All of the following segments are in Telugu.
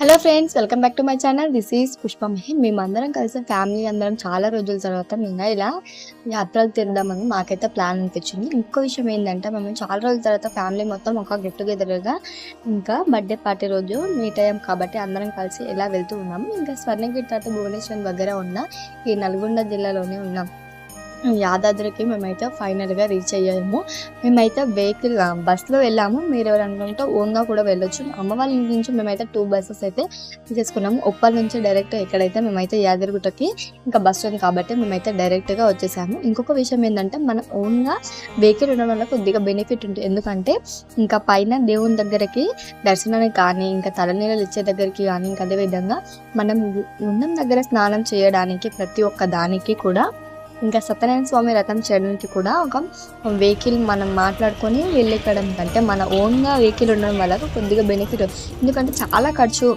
Hello friends welcome back to my channel this is Pushpamahi మేమందరం కలిసి ఫ్యామిలీ అందరం చాలా రోజుల తర్వాత మేము ఇలా యాత్రలు తిరుదామని మాకైతే ప్లాన్ అనిపించింది. ఇంకో విషయం ఏంటంటే మేము చాలా రోజుల తర్వాత ఫ్యామిలీ మొత్తం ఒక గెట్ టుగెదర్గా ఇంకా బర్త్డే పార్టీ రోజు మీట్ అయ్యాం కాబట్టి అందరం కలిసి ఇలా వెళ్తూ ఉన్నాము. ఇంకా స్వర్ణగిరి తర్వాత భువనేశ్వర్ దగ్గర ఉన్న ఈ నల్గొండ జిల్లాలోనే ఉన్నాం. యాదాద్రికి మేమైతే ఫైనల్గా రీచ్ అయ్యాము. మేమైతే వెహికల్ బస్సులో వెళ్ళాము. మీరు ఎవరనుకుంటే ఓన్గా కూడా వెళ్ళొచ్చు. అమ్మ వాళ్ళ ఇంటి నుంచి మేమైతే టూ బస్సెస్ అయితే తీసుకున్నాము. ఉప్పల్ నుంచి డైరెక్ట్ ఎక్కడైతే మేమైతే యాదగిరిగుట్టకి ఇంకా బస్ ఉంది కాబట్టి మేమైతే డైరెక్ట్గా వచ్చేసాము. ఇంకొక విషయం ఏంటంటే మనం ఓన్గా వెహికల్ ఉండడం వల్ల కొద్దిగా బెనిఫిట్ ఉంటుంది. ఎందుకంటే ఇంకా పైన దేవుని దగ్గరికి దర్శనానికి కానీ ఇంకా తలనీళ్ళు ఇచ్చే దగ్గరికి కానీ ఇంకా అదేవిధంగా మనం ఉన్నం దగ్గర స్నానం చేయడానికి ప్రతి ఒక్క దానికి కూడా ఇంకా సత్యనారాయణ స్వామి రథం చేయడానికి కూడా ఒక వెహికల్ మనం మాట్లాడుకొని వెళ్ళెక్కడం కంటే మన ఓన్గా వెహికల్ ఉండడం వల్ల కొద్దిగా బెనిఫిట్ ఎందుకంటే చాలా ఖర్చు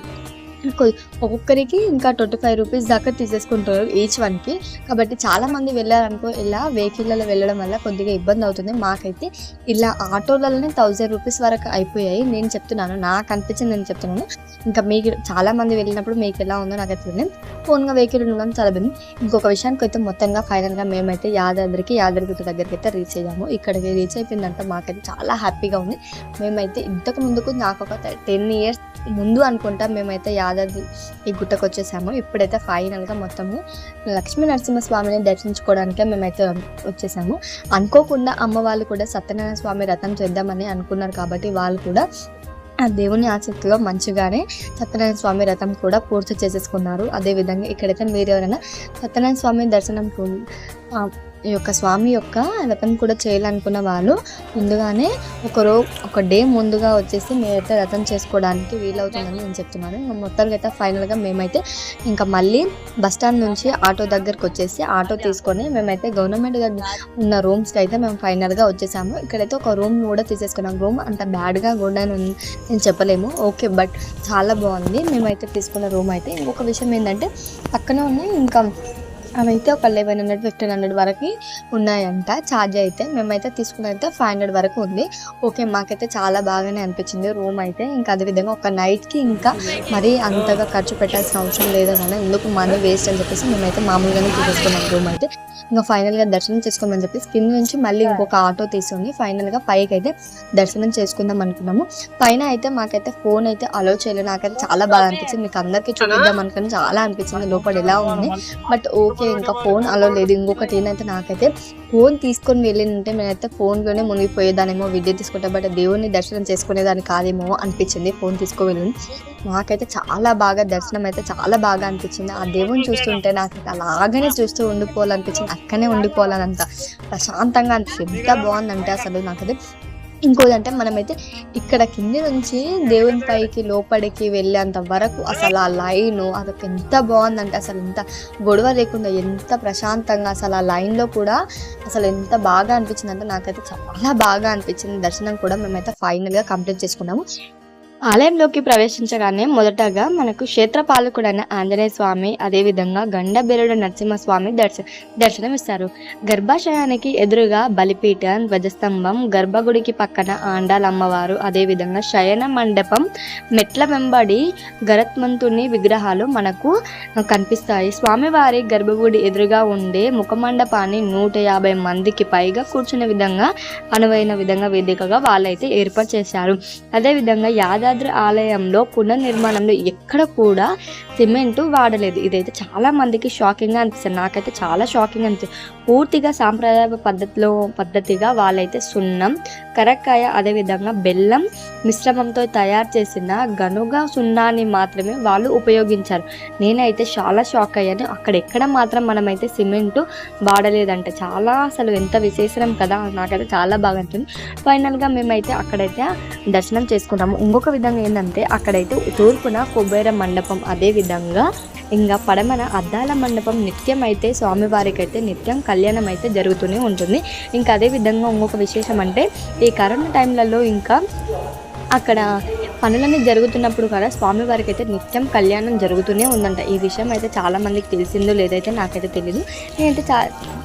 ఒక్కొక్కరికి ఇంకా ట్వంటీ ఫైవ్ రూపీస్ దాకా తీసేసుకుంటారు ఈచ్ వన్కి కాబట్టి చాలామంది వెళ్ళారనుకో ఇలా వెహికల్లలో వెళ్ళడం వల్ల కొద్దిగా ఇబ్బంది అవుతుంది. మాకైతే ఇలా ఆటోలలోనే థౌజండ్ రూపీస్ వరకు అయిపోయాయి. నేను చెప్తున్నాను నాకు అనిపించింది నేను చెప్తున్నాను. ఇంకా మీకు చాలా మంది వెళ్ళినప్పుడు మీకు ఎలా ఉందో నాకు అయితే ఫోన్గా వెహికల్ ఉండడం చాలా బాగుంది ఇంకొక విషయానికి అయితే మొత్తంగా ఫైనల్గా మేమైతే యాదాద్రికి యాదాద్రి దగ్గరికి అయితే రీచ్ అయ్యాము. ఇక్కడికి రీచ్ అయిపోయిందంటే మాకైతే చాలా హ్యాపీగా ఉంది. మేమైతే ఇంతకు ముందుకు నాకు ఒక టెన్ ఇయర్స్ ముందు అనుకుంటా మేమైతే యాద యాదాద్రి ఈ గుట్టకు వచ్చేసాము. ఇప్పుడైతే ఫైనల్గా మొత్తము లక్ష్మీ నరసింహస్వామిని దర్శించుకోవడానికే మేమైతే వచ్చేసాము. అనుకోకుండా అమ్మ వాళ్ళు కూడా సత్యనారాయణ స్వామి రథం చేద్దామని అనుకున్నారు కాబట్టి వాళ్ళు కూడా ఆ దేవుని ఆసక్తిలో మంచిగానే సత్యనారాయణ స్వామి రథం కూడా పూర్తి చేసేసుకున్నారు. అదేవిధంగా ఇక్కడైతే మీరు ఎవరైనా సత్యనారాయణ స్వామి దర్శనం ఈ యొక్క స్వామి యొక్క రథం కూడా చేయాలనుకున్న వాళ్ళు ముందుగానే ఒక రో ఒక డే ముందుగా వచ్చేసి మీరైతే రథం చేసుకోవడానికి వీలవుతుందని నేను చెప్తున్నాను. ఇంకా మొత్తానికి అయితే ఫైనల్గా మేమైతే ఇంకా మళ్ళీ బస్ స్టాండ్ నుంచి ఆటో దగ్గరకు వచ్చేసి ఆటో తీసుకొని మేమైతే గవర్నమెంట్ దగ్గర ఉన్న రూమ్స్కి అయితే మేము ఫైనల్గా వచ్చేసాము. ఇక్కడైతే ఒక రూమ్ కూడా తీసేసుకున్నాం. రూమ్ అంత బ్యాడ్గా కూడా నేను చెప్పలేము. ఓకే బట్ చాలా బాగుంది. మేమైతే తీసుకున్న రూమ్ అయితే. ఇంకొక విషయం ఏంటంటే పక్కనే ఉన్న ఇంకా అవైతే ఒక లెవెన్ హండ్రెడ్ ఫిఫ్టీన్ హండ్రెడ్ వరకు ఉన్నాయంట. ఛార్జ్ అయితే మేమైతే తీసుకున్నైతే ఫైవ్ హండ్రెడ్ వరకు ఉంది. ఓకే మాకైతే చాలా బాగానే అనిపించింది రూమ్ అయితే. ఇంకా అదేవిధంగా ఒక నైట్కి ఇంకా మరీ అంతగా ఖర్చు పెట్టాల్సిన అవసరం లేదు కదా ఎందుకు మనీ వేస్ట్ అని చెప్పేసి మేమైతే మామూలుగానే తీసేసుకున్నాం రూమ్ అయితే. ఇంకా ఫైనల్గా దర్శనం చేసుకోమని చెప్పేసి కింద నుంచి మళ్ళీ ఇంకొక ఆటో తీసుకొని ఫైనల్గా పైకి అయితే దర్శనం చేసుకుందాం అనుకున్నాము. పైన అయితే మాకైతే ఫోన్ అయితే అలో చేయలేదు. నాకైతే చాలా బాగా అనిపించింది. మీకు అందరికీ చూపిద్దాం అనుకుని చాలా అనిపించింది. లోపల ఎలా ఉంది? బట్ ఓకే ఇంకా ఫోన్ అలో లేదు. ఇంకొకటి ఏంటంటే నాకైతే ఫోన్ తీసుకొని వెళ్ళినంటే నేనైతే ఫోన్లోనే మునిగిపోయేదానేమో విద్య తీసుకుంటా బట్ దేవుని దర్శనం చేసుకునేదాన్ని కాదేమో అనిపించింది ఫోన్ తీసుకువెళ్ళి. నాకైతే చాలా బాగా దర్శనం అయితే చాలా బాగా అనిపించింది. ఆ దేవుని చూస్తుంటే నాకు అలాగనే చూస్తూ ఉండిపోవాలనిపించింది. అక్కనే ఉండిపోవాలనంత ప్రశాంతంగా అనిపించింది. ఎంత బాగుందంటే అసలు నాకైతే ఇంకోదంటే మనమైతే ఇక్కడ కింది నుంచి దేవుని పైకి లోపలికి వెళ్ళేంత వరకు అసలు ఆ లైన్ అదొక ఎంత బాగుందంటే అసలు ఎంత గొడవ లేకుండా ఎంత ప్రశాంతంగా అసలు ఆ లైన్లో కూడా అసలు ఎంత బాగా అనిపించింది అంటే నాకైతే చాలా బాగా అనిపించింది. దర్శనం కూడా మేమైతే ఫైనల్గా కంప్లీట్ చేసుకున్నాము. ఆలయంలోకి ప్రవేశించగానే మొదటగా మనకు క్షేత్రపాలకుడైన ఆంజనేయ స్వామి అదేవిధంగా గండబెరుడు నరసింహస్వామి దర్శ దర్శనం ఇస్తారు గర్భాశయానికి ఎదురుగా బలిపీఠం ధ్వజస్తంభం గర్భగుడికి పక్కన ఆండాల అమ్మవారు అదేవిధంగా శయన మండపం మెట్ల వెంబడి గరత్మంతుని విగ్రహాలు మనకు కనిపిస్తాయి. స్వామివారి గర్భగుడి ఎదురుగా ఉండే ముఖమండపాన్ని నూట యాభై మందికి పైగా కూర్చునే విధంగా అనువైన విధంగా వేదికగా వాళ్ళైతే ఏర్పాటు చేశారు. అదేవిధంగా యాదాద్రి ఆలయంలో పునర్నిర్మాణంలో ఎక్కడ కూడా సిమెంట్ వాడలేదు. ఇదైతే చాలా మందికి షాకింగ్గా అనిపిస్తుంది. నాకైతే చాలా షాకింగ్ అనిపిస్తుంది. పూర్తిగా సాంప్రదాయ పద్ధతిలో పద్ధతిగా వాళ్ళైతే సున్నం కరక్కాయ అదేవిధంగా బెల్లం మిశ్రమంతో తయారు చేసిన గనుగ సున్నాన్ని మాత్రమే వాళ్ళు ఉపయోగించారు. నేనైతే చాలా షాక్ అయ్యాను. అక్కడ ఎక్కడ మాత్రం మనమైతే సిమెంట్ వాడలేదంట. చాలా అసలు ఎంత విశేషం కదా నాకైతే చాలా బాగా అనిపించింది. ఫైనల్గా మేమైతే అక్కడైతే దర్శనం చేసుకున్నాము. ఇంకొక విధంగా ఏంటంటే అక్కడైతే తూర్పున కుబేర మండపం అదే విధంగా ఇంకా పడమన అద్దాల మండపం నిత్యం అయితే స్వామివారికి అయితే నిత్యం కళ్యాణం అయితే జరుగుతూనే ఉంటుంది. ఇంకా అదే విధంగా ఇంకొక విశేషం అంటే ఈ కరోనా టైంలలో ఇంకా అక్కడ పనులన్నీ జరుగుతున్నప్పుడు కూడా స్వామివారికి అయితే నిత్యం కళ్యాణం జరుగుతూనే ఉందంట. ఈ విషయం అయితే చాలా మందికి తెలిసిందో లేదైతే నాకైతే తెలియదు నేనైతే చా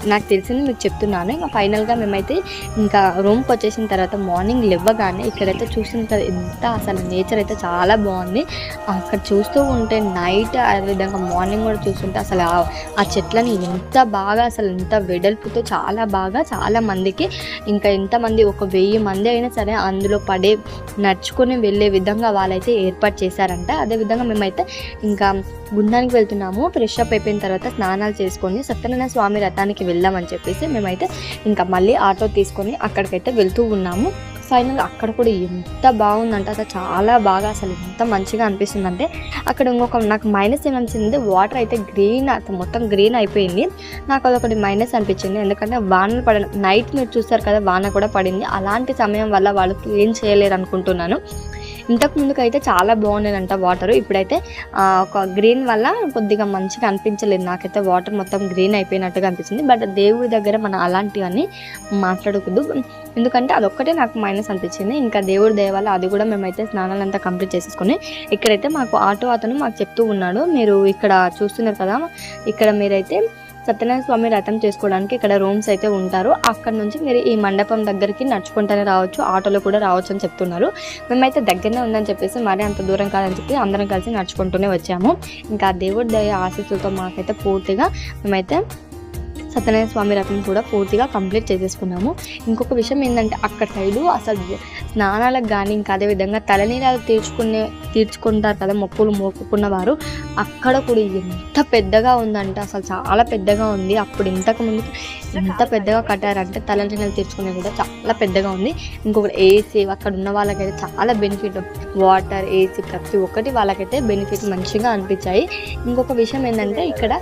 నాకు తెలిసింది మీకు చెప్తున్నాను. ఇంకా ఫైనల్గా మేమైతే ఇంకా రూమ్కి వచ్చేసిన తర్వాత మార్నింగ్ లేవగానే ఇక్కడైతే చూసిన ఎంత అసలు నేచర్ అయితే చాలా బాగుంది. అక్కడ చూస్తూ ఉంటే నైట్ అదేవిధంగా మార్నింగ్ కూడా చూస్తుంటే అసలు ఆ- ఆ చెట్లని ఎంత బాగా అసలు ఎంత వెడల్పుతో చాలా బాగా చాలా మందికి ఇంకా ఎంతమంది ఒక వెయ్యి మంది అయినా సరే అందులో పడే నడుచుకొని వెళ్ళే విధంగా వాళ్ళైతే ఏర్పాటు చేశారంట. అదేవిధంగా మేమైతే ఇంకా గుండానికి వెళ్తున్నాము. ఫ్రెష్ అప్ అయిపోయిన తర్వాత స్నానాలు చేసుకొని సత్యనారాయణ స్వామి రథానికి వెళ్దామని చెప్పేసి మేమైతే ఇంకా మళ్ళీ ఆటో తీసుకొని అక్కడికైతే వెళ్తూ ఉన్నాము. ఫైనల్ అక్కడ కూడా ఎంత బాగుందంటే అసలు చాలా బాగా అసలు ఎంత మంచిగా అనిపిస్తుందంటే అక్కడ ఇంకొక నాకు మైనస్ ఏమనిపించింది వాటర్ అయితే గ్రీన్ మొత్తం గ్రీన్ అయిపోయింది. నాకు అదొకటి మైనస్ అనిపించింది. ఎందుకంటే వానలు పడ నైట్ మీరు చూస్తారు కదా వాన కూడా పడింది. అలాంటి సమయం వల్ల వాళ్ళు క్లీన్ చేయలేరు అనుకుంటున్నాను. ఇంతకు ముందుకు అయితే చాలా బాగుండేదంట వాటర్. ఇప్పుడైతే ఒక గ్రీన్ వల్ల కొద్దిగా మంచిగా అనిపించలేదు. నాకైతే వాటర్ మొత్తం గ్రీన్ అయిపోయినట్టుగా అనిపించింది బట్ దేవుడి దగ్గర మనం అలాంటివన్నీ మాట్లాడకూడదు. ఎందుకంటే అదొక్కటే నాకు మైనస్ అనిపించింది. ఇంకా దేవుడి దయ అది కూడా మేమైతే స్నానాలంతా కంప్లీట్ చేసేసుకొని ఇక్కడైతే మాకు ఆటో అతను మాకు చెప్తూ ఉన్నాడు. మీరు ఇక్కడ చూస్తున్నారు కదా ఇక్కడ మీరైతే సత్యనారాయణ స్వామి రథం చేసుకోవడానికి ఇక్కడ రూమ్స్ అయితే ఉంటారు. అక్కడ నుంచి మీరు ఈ మండపం దగ్గరికి నడుచుకుంటూనే రావచ్చు. ఆటోలో కూడా రావచ్చు అని చెప్తున్నారు. మేమైతే దగ్గరనే ఉందని చెప్పేసి మరీ అంత దూరం కాదని చెప్పి అందరం కలిసి నడుచుకుంటూనే వచ్చాము. ఇంకా దేవుడి దయ ఆశీస్సులతో మాకైతే పూర్తిగా మేమైతే సత్యనారాయణ స్వామి రథం కూడా పూర్తిగా కంప్లీట్ చేసేసుకున్నాము. ఇంకొక విషయం ఏంటంటే అక్కడ సైడు అసలు స్నానాలకు కానీ ఇంకా అదేవిధంగా తలనీరాలు తీర్చుకునే తీర్చుకుంటారు కదా మొక్కులు మోక్కుకున్న వారు అక్కడ కూడా ఎంత పెద్దగా ఉందంటే అసలు చాలా పెద్దగా ఉంది. అప్పుడు ఇంతకు ముందు ఎంత పెద్దగా కట్టారంటే తలనీరాలు తీర్చుకునే కూడా చాలా పెద్దగా ఉంది. ఇంకొకటి ఏసీ అక్కడ ఉన్న వాళ్ళకైతే చాలా బెనిఫిట్ వాటర్ ఏసీ ప్రతి ఒక్కటి వాళ్ళకైతే బెనిఫిట్ మంచిగా అనిపించాయి. ఇంకొక విషయం ఏంటంటే ఇక్కడ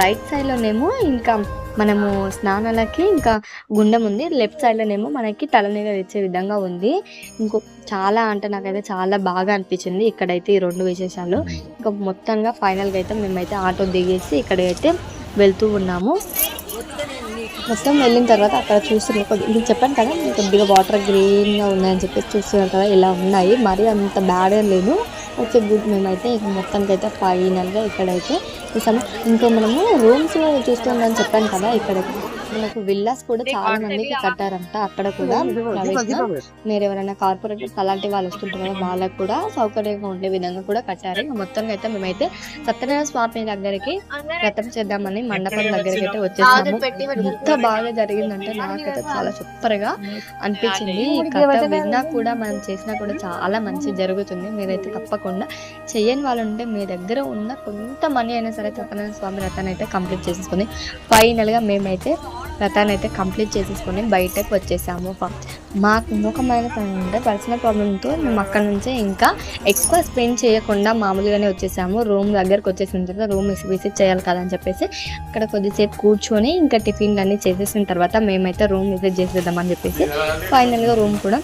రైట్ సైడ్లోనేమో ఇంకా మనము స్నానాలకి ఇంకా గుండం ఉంది. లెఫ్ట్ సైడ్లోనేమో మనకి తలనీళ్ళు తెచ్చే విధంగా ఉంది. ఇంకో చాలా అంటే నాకైతే చాలా బాగా అనిపించింది ఇక్కడైతే ఈ రెండు విశేషాలు. ఇంకా మొత్తంగా ఫైనల్గా అయితే మేమైతే ఆటో దిగేసి ఇక్కడైతే వెళ్తూ ఉన్నాము. మొత్తం వెళ్ళిన తర్వాత అక్కడ చూస్తున్న కొద్దిగా ఇది చెప్పాను కదా కొద్దిగా వాటర్ గ్రీన్గా ఉన్నాయని చెప్పేసి చూస్తున్నారు కదా ఇలా ఉన్నాయి. మరి అంత బ్యాడ్ లేదు. ఓకే గుడ్ మేమైతే ఇక మొత్తానికి అయితే ఫైనల్గా ఇక్కడైతే చూసాము. ఇంకా మనము రూమ్స్ చూస్తుందని చెప్పాను కదా ఇక్కడ మనకు విల్లాస్ కూడా చాలా మందికి కట్టారంట. అక్కడ కూడా మీరు ఎవరైనా కార్పొరేటర్స్ అలాంటి వాళ్ళు వస్తుంటారు వాళ్ళకు కూడా సౌకర్యంగా ఉండే విధంగా కూడా కట్టారు. ఇంకా మొత్తంగా అయితే మేమైతే సత్యనారాయణ స్వామి దగ్గరికి రథం చేద్దామని మండపం దగ్గరికి అయితే వచ్చేసాము. ఎంత బాగా జరిగిందంటే నాకైతే చాలా సూపర్గా అనిపించింది కథ విన్నా కూడా మనం చేసినా కూడా చాలా మంచి జరుగుతుంది. మీరైతే తప్పకుండా చెయ్యని వాళ్ళు ఉంటే మీ దగ్గర ఉన్న కొంత మనీ అయినా సరే సత్యనారాయణ స్వామి రథాన్ని అయితే కంప్లీట్ చేసేసుకొని ఫైనల్గా మేమైతే రథాన్ని అయితే కంప్లీట్ చేసేసుకొని బయటకు వచ్చేసాము. మాకు ఇంకొకమైన అంటే పర్సనల్ ప్రాబ్లంతో మేము అక్కడ నుంచే ఇంకా ఎక్కువ స్పెండ్ చేయకుండా మామూలుగానే వచ్చేసాము. రూమ్ దగ్గరకు వచ్చేసిన తర్వాత రూమ్ విజిట్ చేయాలి కదా అని చెప్పేసి అక్కడ కొద్దిసేపు కూర్చొని ఇంకా టిఫిన్లు అన్నీ చేసేసిన తర్వాత మేమైతే రూమ్ విజిట్ చేసేద్దామని చెప్పేసి ఫైనల్గా రూమ్ కూడా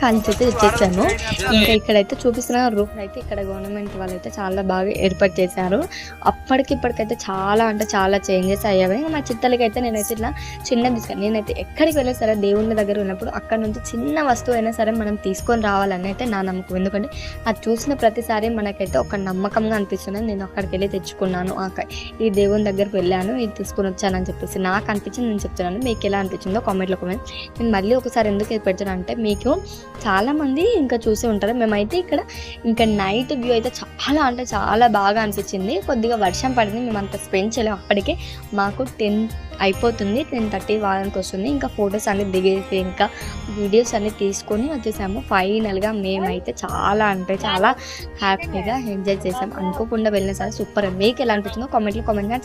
ఖాళీ చేసి ఇచ్చేసాను ఇంకా ఇక్కడైతే చూపిస్తున్న రూమ్ అయితే ఇక్కడ గవర్నమెంట్ వాళ్ళైతే చాలా బాగా ఏర్పాటు చేశారు. అప్పటికి ఇప్పటికైతే చాలా అంటే చాలా చేంజెస్ అయ్యాయి. ఇంకా మా చిత్తలకి అయితే నేనైతే ఇట్లా చిన్న తీసుకొని నేనైతే ఎక్కడికి వెళ్ళినా సరే దేవుళ్ళ దగ్గర ఉన్నప్పుడు అక్కడ నుంచి చిన్న వస్తువు అయినా సరే మనం తీసుకొని రావాలని అయితే నా నమ్మకం. ఎందుకంటే అది చూసిన ప్రతిసారి మనకైతే ఒక నమ్మకంగా అనిపిస్తుంది. నేను అక్కడికి వెళ్ళి తెచ్చుకున్నాను. ఈ దేవుని దగ్గరికి వెళ్ళాను. ఇది తీసుకొని వచ్చానని చెప్పేసి నాకు అనిపించింది. నేను చెప్తున్నాను. మీకు ఎలా అనిపించిందో కామెంట్లో కామెంట్ నేను మళ్ళీ ఒకసారి ఎందుకు పెడతాను అంటే మీకు చాలామంది ఇంకా చూసి ఉంటారు. మేమైతే ఇక్కడ ఇంకా నైట్ వ్యూ అయితే చాలా అంటే చాలా బాగా అనిపించింది. కొద్దిగా వర్షం పడింది. మేము అంత స్పెండ్ చేయలేము అప్పటికే మాకు టెన్ అయిపోతుంది. టెన్ థర్టీ వాళ్ళకి వస్తుంది. ఇంకా ఫొటోస్ అన్ని దిగేసి ఇంకా వీడియోస్ అన్ని తీసుకొని వచ్చేసాము. ఫైనల్గా మేమైతే చాలా అంటే చాలా హ్యాపీగా ఎంజాయ్ చేసాం. అనుకోకుండా వెళ్ళిన సరే సూపర్ మీకు ఎలా అనిపించిందో కామెంట్లో కామెంట్ కానీ